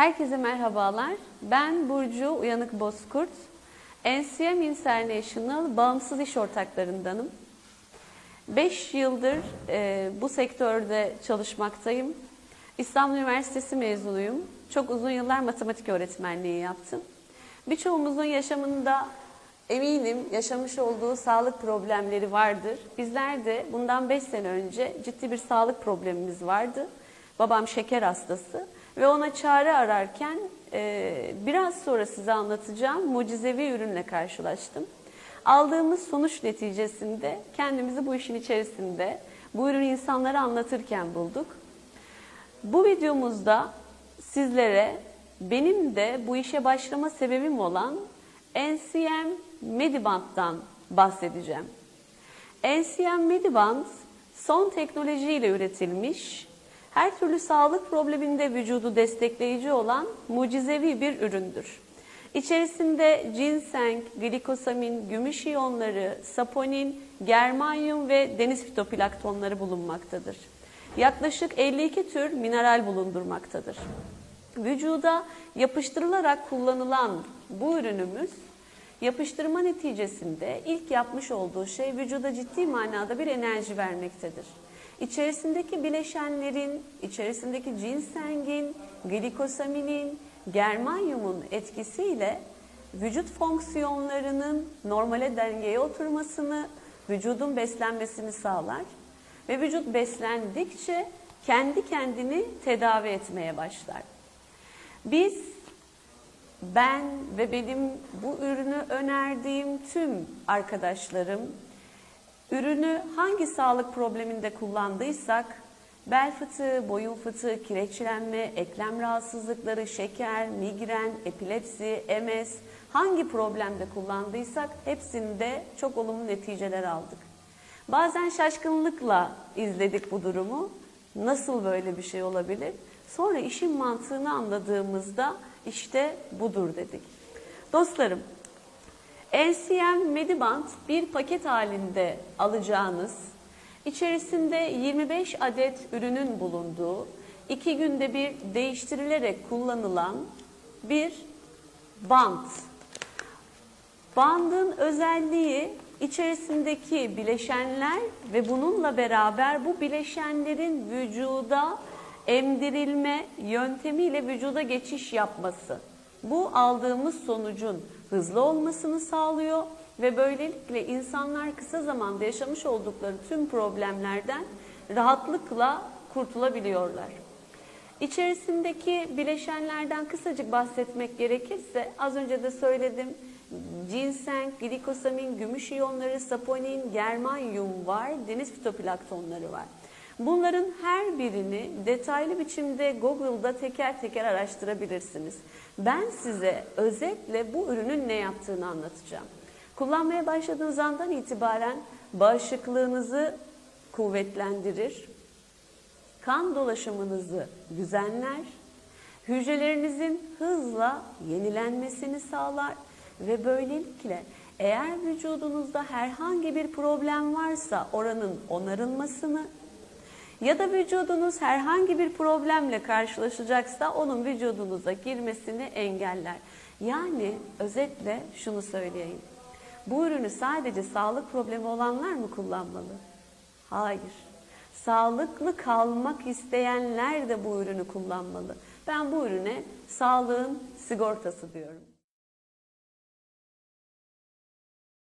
Herkese merhabalar. Ben Burcu Uyanık Bozkurt. NCM International bağımsız iş ortaklarındanım. 5 yıldır e, bu sektörde çalışmaktayım. İstanbul Üniversitesi mezunuyum. Çok uzun yıllar matematik öğretmenliği yaptım. Birçoğumuzun yaşamında eminim yaşamış olduğu sağlık problemleri vardır. Bizler de bundan 5 sene önce ciddi bir sağlık problemimiz vardı. Babam şeker hastası ve ona çare ararken e, biraz sonra size anlatacağım mucizevi ürünle karşılaştım. Aldığımız sonuç neticesinde kendimizi bu işin içerisinde bu ürünü insanlara anlatırken bulduk. Bu videomuzda sizlere benim de bu işe başlama sebebim olan NCM Mediband'dan bahsedeceğim. NCM Mediband son teknolojiyle üretilmiş, her türlü sağlık probleminde vücudu destekleyici olan mucizevi bir üründür. İçerisinde ginseng, glikosamin, gümüş iyonları, saponin, germanyum ve deniz fitoplaktonları bulunmaktadır. Yaklaşık 52 tür mineral bulundurmaktadır. Vücuda yapıştırılarak kullanılan bu ürünümüz yapıştırma neticesinde ilk yapmış olduğu şey vücuda ciddi manada bir enerji vermektedir. İçerisindeki bileşenlerin, içerisindeki ginsengin, glikosaminin, germanyumun etkisiyle vücut fonksiyonlarının normale dengeye oturmasını, vücudun beslenmesini sağlar ve vücut beslendikçe kendi kendini tedavi etmeye başlar. Biz ben ve benim bu ürünü önerdiğim tüm arkadaşlarım ürünü hangi sağlık probleminde kullandıysak bel fıtığı, boyun fıtığı, kireçlenme, eklem rahatsızlıkları, şeker, migren, epilepsi, MS hangi problemde kullandıysak hepsinde çok olumlu neticeler aldık. Bazen şaşkınlıkla izledik bu durumu. Nasıl böyle bir şey olabilir? Sonra işin mantığını anladığımızda işte budur dedik. Dostlarım, NCM Mediband bir paket halinde alacağınız, içerisinde 25 adet ürünün bulunduğu, iki günde bir değiştirilerek kullanılan bir bant. Bandın özelliği içerisindeki bileşenler ve bununla beraber bu bileşenlerin vücuda emdirilme yöntemiyle vücuda geçiş yapması. Bu aldığımız sonucun hızlı olmasını sağlıyor ve böylelikle insanlar kısa zamanda yaşamış oldukları tüm problemlerden rahatlıkla kurtulabiliyorlar. İçerisindeki bileşenlerden kısacık bahsetmek gerekirse az önce de söyledim. Ginseng, glikosamin, gümüş iyonları, saponin, germanyum var, deniz fitoplaktonları var. Bunların her birini detaylı biçimde Google'da teker teker araştırabilirsiniz. Ben size özetle bu ürünün ne yaptığını anlatacağım. Kullanmaya başladığınız andan itibaren bağışıklığınızı kuvvetlendirir, kan dolaşımınızı düzenler, hücrelerinizin hızla yenilenmesini sağlar ve böylelikle eğer vücudunuzda herhangi bir problem varsa oranın onarılmasını ya da vücudunuz herhangi bir problemle karşılaşacaksa onun vücudunuza girmesini engeller. Yani özetle şunu söyleyeyim. Bu ürünü sadece sağlık problemi olanlar mı kullanmalı? Hayır. Sağlıklı kalmak isteyenler de bu ürünü kullanmalı. Ben bu ürüne sağlığın sigortası diyorum.